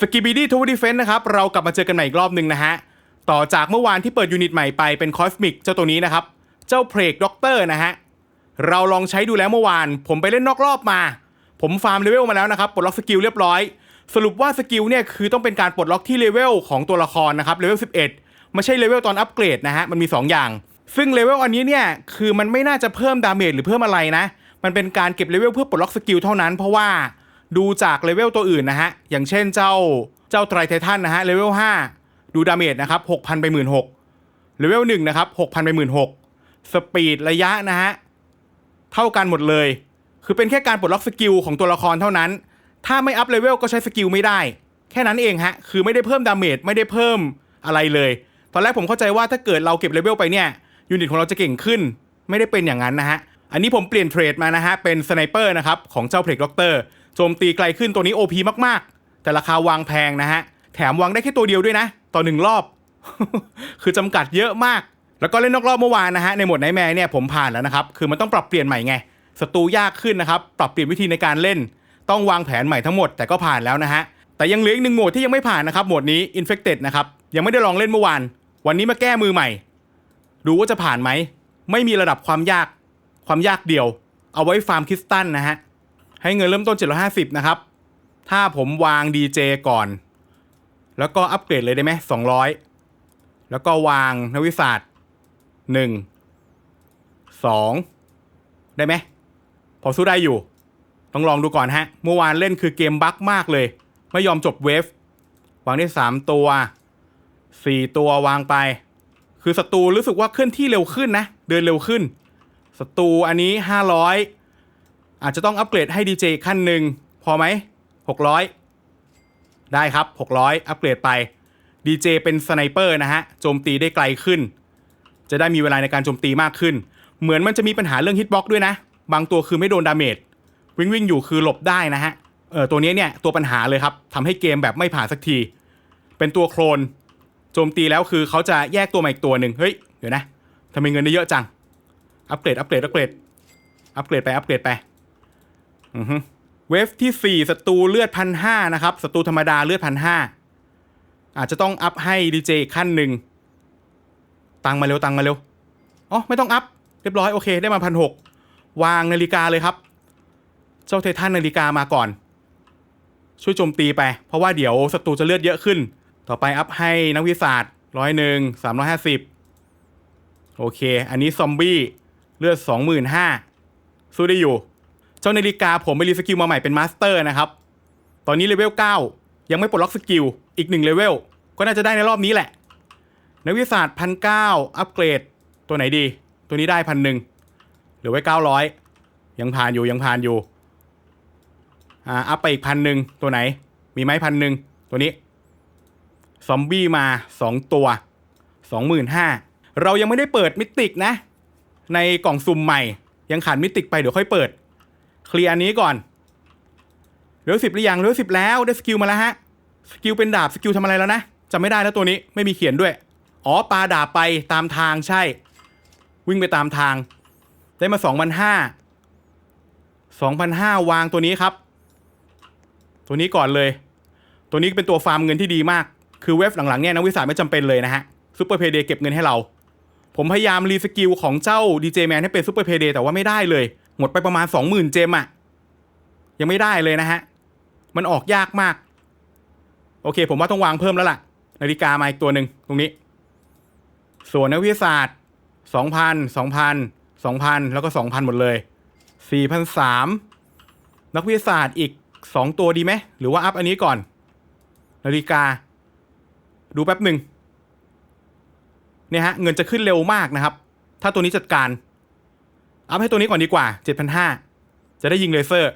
สกิบิดี้ทูดิเฟนนะครับ เรากลับมาเจอกันใหม่อีกรอบหนึ่งนะฮะ ต่อจากเมื่อวานที่เปิดยูนิตใหม่ไปเป็นคอสมิกเจ้าตัวนี้นะครับ เจ้าเพลกด็อกเตอร์นะฮะ เราลองใช้ดูแล้วเมื่อวาน ผมไปเล่นนอกรอบมา ผมฟาร์มเลเวลมาแล้วนะครับ ปลดล็อกสกิลเรียบร้อย สรุปว่าสกิลเนี่ยคือต้องเป็นการปลดล็อกที่เลเวลของตัวละครนะครับเลเวล11 ไม่ใช่เลเวลตอนอัปเกรดนะฮะ มันมี 2 อย่าง ซึ่งเลเวลอันนี้เนี่ยคือมันไม่น่าจะเพิ่มดาเมจหรือเพิ่มอะไรนะ มันเป็นการเก็บเลเวลเพื่อปลดล็อกสกิลเท่านั้นเพราะว่า ดูจากเลเวลตัวอื่นนะฮะ อย่างเช่นเจ้าเจ้าไตรไททันนะฮะเลเวล5ดูดาเมจนะครับ6,000 ไป 1 6 0 0เลเวล1นะครับ6,000 ไป 1 6 0 0สปีดระยะนะฮะ เท่ากันหมดเลย คือเป็นแค่การปลดล็อกสกิลของตัวละครเท่านั้น ถ้าไม่อัพเลเวลก็ใช้สกิลไม่ได้ แค่นั้นเองฮะ คือไม่ได้เพิ่มดาเมจไม่ได้เพิ่มอะไรเลย ตอนแรกผมเข้าใจว่าถ้าเกิดเราเก็บเลเวลไปเนี่ยยูนิตของเราจะเก่งขึ้น ไม่ได้เป็นอย่างนั้นนะฮะอันนี้ผมเปลี่ยนเทรดมานะฮะเป็นสไนเปอร์นะครับของเจ้าเพลกด็อกเตอร์ โจมตีไกลขึ้นตัวนี้ OP มากๆ แต่ราคาวางแพงนะฮะ แถมวางได้แค่ตัวเดียวด้วยนะ ต่อหนึ่งรอบ คือจำกัดเยอะมาก แล้วก็เล่นนอกรอบเมื่อวานนะฮะ ในโหมดไนแมร์เนี่ยผมผ่านแล้วนะครับ คือมันต้องปรับเปลี่ยนใหม่ไง ศัตรูยากขึ้นนะครับ ปรับเปลี่ยนวิธีในการเล่น ต้องวางแผนใหม่ทั้งหมด แต่ก็ผ่านแล้วนะฮะ แต่ยังเหลืออีกหนึ่งโหมดที่ยังไม่ผ่านนะครับ โหมดนี้ Infected นะครับ ยังไม่ได้ลองเล่นเมื่อวาน วันนี้มาแก้มือใหม่ ดูว่าจะผ่านไหม ไม่มีระดับความยาก ความยากเดียว เอาไว้ฟาร์มคริสตัลนะฮะ ให้เงินเริ่มต้น 750 นะครับ ถ้าผมวาง DJ ก่อน แล้วก็อัปเกรดเลยได้ไหม200 แล้วก็วางนวิศาสตร์ 1 2 ได้ไหม พอสู้ได้อยู่ ต้องลองดูก่อนฮะ เมื่อวานเล่นคือเกมบั๊กมากเลย ไม่ยอมจบเวฟ วางได้ 3 ตัว 4 ตัววางไป คือศัตรูรู้สึกว่าเคลื่อนที่เร็วขึ้นนะ เดินเร็วขึ้นศัตรูอันนี้ 500 อาจจะต้องอัปเกรดให้ดีเจขั้นหนึ่งพอไหม600ได้ครับ 600 อัปเกรดไปดีเจเป็นสไนเปอร์นะฮะโจมตีได้ไกลขึ้น จะได้มีเวลาในการโจมตีมากขึ้น เหมือนมันจะมีปัญหาเรื่องฮิตบ็อกด้วยนะ บางตัวคือไม่โดนดาเมจวิ่งวิ่งอยู่คือหลบได้นะฮะเออตัวนี้เนี่ยตัวปัญหาเลยครับทำให้เกมแบบไม่ผ่านสักที เป็นตัวโคลนโจมตีแล้วคือเขาจะแยกตัวมาอีกตัวหนึ่งเฮ้ยเดี๋ยวนะทำไมเงินได้เยอะจังอัปเกรดอัปเกรดอัปเกรดอัปเกรดไปอัปเกรดไป เวฟที่4ศัตรูเลือดพันห้านะครับศัตรูธรรมดาเลือดพันห้าอาจจะต้องอัพให้ดีเจขั้นหนึ่งตังมาเร็วตังมาเร็วอ๋อไม่ต้องอัพเรียบร้อยโอเคได้มาพันหกวางนาฬิกาเลยครับ เจ้าเททันนาฬิกามาก่อน ช่วยโจมตีไป เพราะว่าเดี๋ยวศัตรูจะเลือดเยอะขึ้น ต่อไปอัพให้นักวิทยาศาสตร์ร้อยหนึ่งสามร้อยห้าสิบโอเค อันนี้ซอมบี้เลือดสองหมื่นห้าสู้ได้อยู่ จ้านาฬิกาผมไปรีสกิลมาใหม่เป็นมาสเตอร์นะครับ ตอนนี้เลเวล9 ยังไม่ปลดล็อกสกิล อีกหนึ่งเลเวล ก็น่าจะได้ในรอบนี้แหละ นักวิทยาศาสตร์พันเก้าอัปเกรด ตัวไหนดี ตัวนี้ได้พันหนึ่งหลือไว้เก้าร้อยยังผ่านอยู่ยังผ่านอยู่ อ่าอัพไปอีกพันหนึ่งตัวไหน มีไหมพันหนึ่งตัวนี้ ซอมบี้มาสองตัวสองหมื่นห้าเรายังไม่ได้เปิดมิติกนะ ในกล่องซุ่มใหม่ ยังขาดมิติกไปเดี๋ยวค่อยเปิด เคลียร์อันนี้ก่อนเหลือสิบหรือยังเหลือสิบแล้วได้สกิลมาแล้วฮะสกิลเป็นดาบสกิลทำอะไรแล้วนะจำไม่ได้แล้วตัวนี้ไม่มีเขียนด้วย อ๋อปลาดาบไปตามทางใช่ วิ่งไปตามทาง ได้มาสองพันห้าสองพันห้าวางตัวนี้ครับ ตัวนี้ก่อนเลย ตัวนี้เป็นตัวฟาร์มเงินที่ดีมาก คือเว็บหลังๆเนี่ยนักวิสาไม่จำเป็นเลยนะฮะซูเปอร์เพเดย์เก็บเงินให้เรา ผมพยายามรีสกิลของเจ้าดีเจแมนให้เป็นซูเปอร์เพเดย์แต่ว่าไม่ได้เลย หมดไปประมาณ 20,000 เจมอะยังไม่ได้เลยนะฮะ มันออกยากมาก โอเค ผมว่าต้องวางเพิ่มแล้วล่ะ นาฬิกามาอีกตัวหนึ่งตรงนี้ ส่วนนักวิทยาศาสตร์ 2,000 2,000 2,000 แล้วก็ 2,000 หมดเลย4,003นักวิทยาศาสตร์อีก 2 ตัวดีไหม หรือว่าอัพอันนี้ก่อน นาฬิกา ดูแป๊บหนึ่งเนี่ยฮะ เงินจะขึ้นเร็วมากนะครับ ถ้าตัวนี้จัดการ อัพให้ตัวนี้ก่อนดีกว่า 7,500 จะได้ยิงเลเซอร์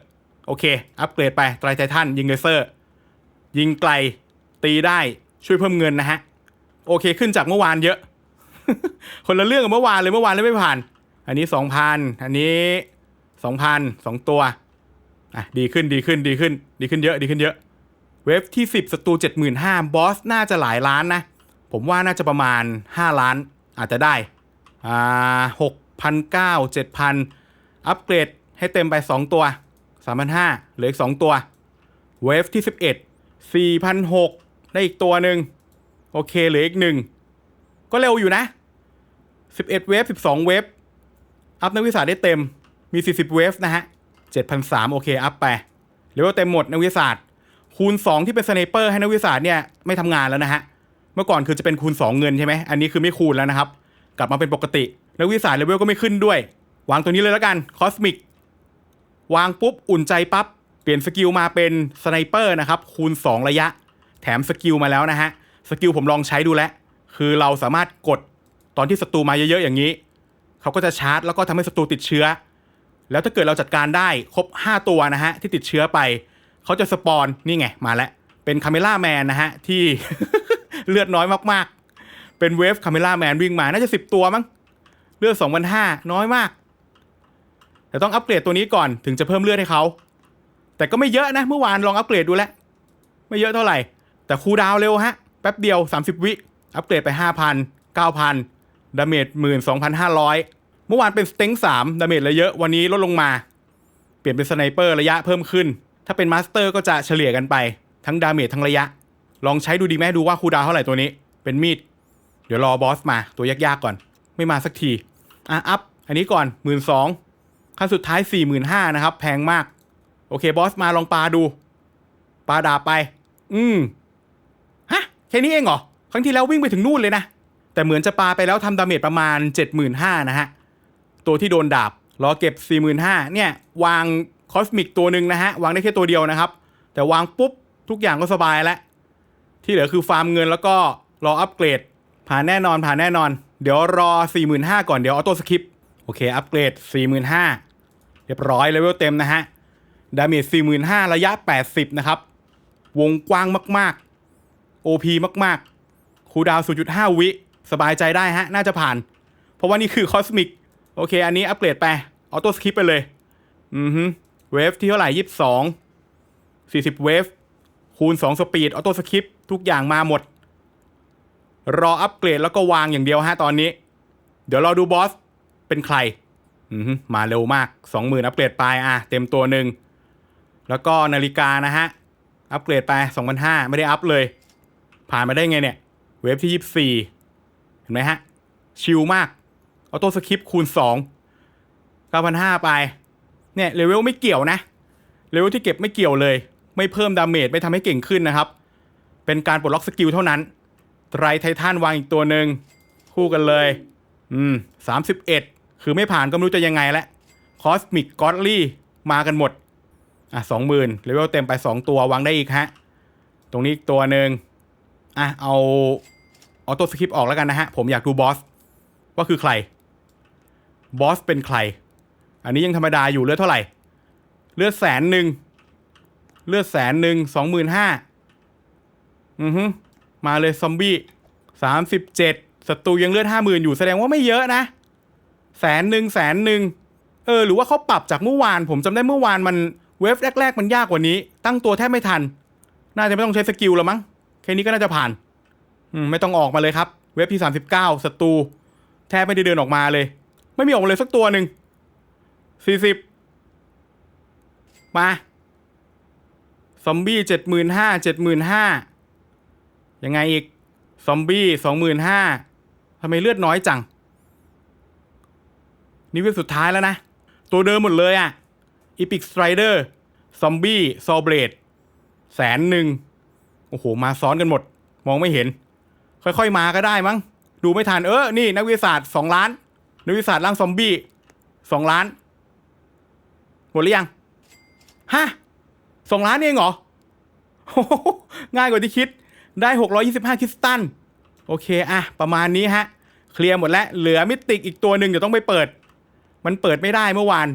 โอเค อัปเกรดไปไตรไททันยิงเลเซอร์ ยิงไกล ตีได้ ช่วยเพิ่มเงินนะฮะ โอเคขึ้นจากเมื่อวานเยอะ คนละเรื่องกับเมื่อวานเลย เมื่อวานเลยไม่ผ่าน อันนี้ 2,000 อันนี้ 2,000 2 ตัว อะ ดีขึ้น ดีขึ้น ดีขึ้น ดีขึ้นเยอะ ดีขึ้นเยอะ เวฟที่ 10ศัตรู75,000บอสน่าจะหลายล้านนะ ผมว่าน่าจะประมาณ 5 ล้าน อาจจะได้ อ่าหก พันเก้าเจ็ดพันอัปเกรดให้เต็มไป 2 ตัว 3,500เหลืออีก 2 ตัว เวฟที่ 11 4,006ได้อีกตัวหนึ่งโอเคเหลืออีกหนึ่งก็เร็วอยู่นะ 11 เวฟ 12 เวฟ อัพนักวิทยาได้เต็มมี 40 เวฟนะฮะ7,003โอเค อัพไปเรียกว่าเต็มหมดนักวิทยาคูณ 2 ที่เป็นสไนเปอร์ให้นักวิทยาเนี่ยไม่ทำงานแล้วนะฮะเมื่อก่อนคือจะเป็นคูณ 2 เงินใช่ไหมอันนี้คือไม่คูณแล้วนะครับ กลับมาเป็นปกติ นักวิทยาศาสตร์เลเวลก็ไม่ขึ้นด้วย วางตัวนี้เลยแล้วกันคอสมิกวางปุ๊บอุ่นใจปั๊บเปลี่ยนสกิลมาเป็นสไนเปอร์นะครับคูณ 2 ระยะ แถมสกิลมาแล้วนะฮะสกิลผมลองใช้ดูแล้ว คือเราสามารถกดตอนที่ศัตรูมาเยอะๆอย่างนี้ เขาก็จะชาร์จแล้วก็ทำให้ศัตรูติดเชื้อ แล้วถ้าเกิดเราจัดการได้ครบ 5 ตัวนะฮะที่ติดเชื้อไป เขาจะสปอนนี่ไงมาแล้ว เป็นคาเมล่าแมนนะฮะที่เลือดน้อยมากๆ เป็นเวฟคาเมล่าแมนวิ่งมาน่าจะ 10 ตัวมั้ง เลือด2,500น้อยมาก แต่ต้องอัปเกรดตัวนี้ก่อนถึงจะเพิ่มเลือดให้เขาแต่ก็ไม่เยอะนะ เมื่อวานลองอัปเกรดดูแล้วไม่เยอะเท่าไหร่ แต่คูดาวเร็วฮะ แป๊บเดียว 30 วิอัปเกรดไป 5,000 9,000 ดาเมจ12,500 เมื่อวานเป็นสเต็ง3ดาเมจเลยเยอะวันนี้ลดลงมา เปลี่ยนเป็นสไนเปอร์ระยะเพิ่มขึ้น ถ้าเป็นมาสเตอร์ก็จะเฉลี่ยกันไป ทั้งดาเมจทั้งระยะ ลองใช้ดูดีไหมดูว่าคูดาวเท่าไหร่ตัวนี้ เป็นมีด เดี๋ยวรอบอสมาตัวยากๆก่อน ไม่มาสักที อะอัพ อันนี้ก่อน1 2ื่นสองขั้นสุดท้าย4 5 0 0 0นห้านะครับ แพงมาก โอเคบอสมาลองปลาดูปลาดาบไป อืมฮะ แค่นี้เองเหรอ ครั้งที่แล้ววิ่งไปถึงนู่นเลยนะ แต่เหมือนจะปลาไปแล้วทำดาเมจประมาณ 75,000นะฮะ ตัวที่โดนดาบรอเก็บ 45,000เนี่ย วางคอสมิกตัวหนึ่งนะฮะ วางได้แค่ตัวเดียวนะครับ แต่วางปุ๊บ ทุกอย่างก็สบายแล้ว ที่เหลือคือฟาร์มเงินแล้วก็รออัปเกรด ผ่านแน่นอนผ่านแน่นอน เดี๋ยวรอ 45,000 ก่อน เดี๋ยวออโต้สคริปโอเค อัปเกรด 45,000 เรียบร้อยเลเวลเต็มนะฮะ ดาเมจ 45,000 ระยะ 80 นะครับ วงกว้างมาก ๆ OP มาก ๆ คูดาว 0.5 วิ สบายใจได้ฮะ น่าจะผ่าน เพราะว่านี่คือคอสมิก โอเค อันนี้อัปเกรดไป ออโต้สคริปไปเลย อือฮึเวฟที่เท่าไหร่ 22 40 เวฟ คูณ 2 สปีด ออโต้สคริปทุกอย่างมาหมด รออัปเกรดแล้วก็วางอย่างเดียวฮะตอนนี้ เดี๋ยวเราดูบอส เป็นใครมาเร็วมาก 20,000 อัปเกรดไปอะเต็มตัวหนึ่ง แล้วก็นาฬิกานะฮะ อัปเกรดไป 2,500 ไม่ได้อัพเลย ผ่านมาได้ไงเนี่ย เวฟที่ 24 เห็นไหมฮะ ชิลมาก ออโต้สคริปคูณ 2 9,500 ไป เนี่ยเลเวลไม่เกี่ยวนะ เลเวลที่เก็บไม่เกี่ยวเลย ไม่เพิ่มดาเมจไม่ทำให้เก่งขึ้นนะครับ เป็นการปลดล็อกสกิลเท่านั้น ไตรไททันวางอีกตัวหนึ่งคู่กันเลย อืม31คือไม่ผ่านก็ไม่รู้จะยังไงแล้วคอสมิกกอดลี่มากันหมด อะสองหมื่นเลเวลเต็มไปสองตัววางได้อีกฮะ ตรงนี้อีกตัวหนึ่งอะเอาออโต้สคริปออกแล้วกันนะฮะ ผมอยากดูบอสว่าคือใคร บอสเป็นใคร อันนี้ยังธรรมดาอยู่เลือดเท่าไหร่ เลือดแสนหนึ่ง เลือดแสนหนึ่งสองหมื่นห้าอือฮึ มาเลยซอมบี้สามสิบเจ็ดศัตรูยังเลือดห้าหมื่นอยู่แสดงว่าไม่เยอะนะแสนหนึ่งแสนหนึ่งเออ หรือว่าเขาปรับจากเมื่อวาน ผมจำได้เมื่อวานมันเวฟแรก ๆ มันยากกว่านี้ ตั้งตัวแทบไม่ทัน น่าจะไม่ต้องใช้สกิลแล้วมั้งแค่นี้ก็น่าจะผ่าน อืมไม่ต้องออกมาเลยครับ เวฟที่39ศัตรูแทบไม่ได้เดินออกมาเลย ไม่มีออกมาเลยสักตัวหนึ่ง40มาซอมบี้เจ็ดหมื่นห้าเจ็ดหมื่นห้า ยังไงอีก ซอมบี้สองหมื่นห้าทำไมเลือดน้อยจัง นี่เวฟสุดท้ายแล้วนะ ตัวเดิมหมดเลยอะ่ะอีพิกสไตรเดอร์ซอมบี้ซอเบรดแสนหนึ่งโอ้โห มาซ้อนกันหมด มองไม่เห็น ค่อยๆมาก็ได้มั้ง ดูไม่ทัน เออ นี่ นักวิทยาศาสตร์สองล้าน นักวิทยาศาสตร์ร่างซอมบี้สองล้าน หมดหรือยัง ฮะสองล้านเองเหรอ ง่ายกว่าที่คิด ได้ 625 คริสตัล โอเคอะประมาณนี้ฮะ เคลียร์หมดแล้ว เหลือมิติกอีกตัวหนึ่งเดี๋ยวต้องไปเปิด มันเปิดไม่ได้เมื่อวาน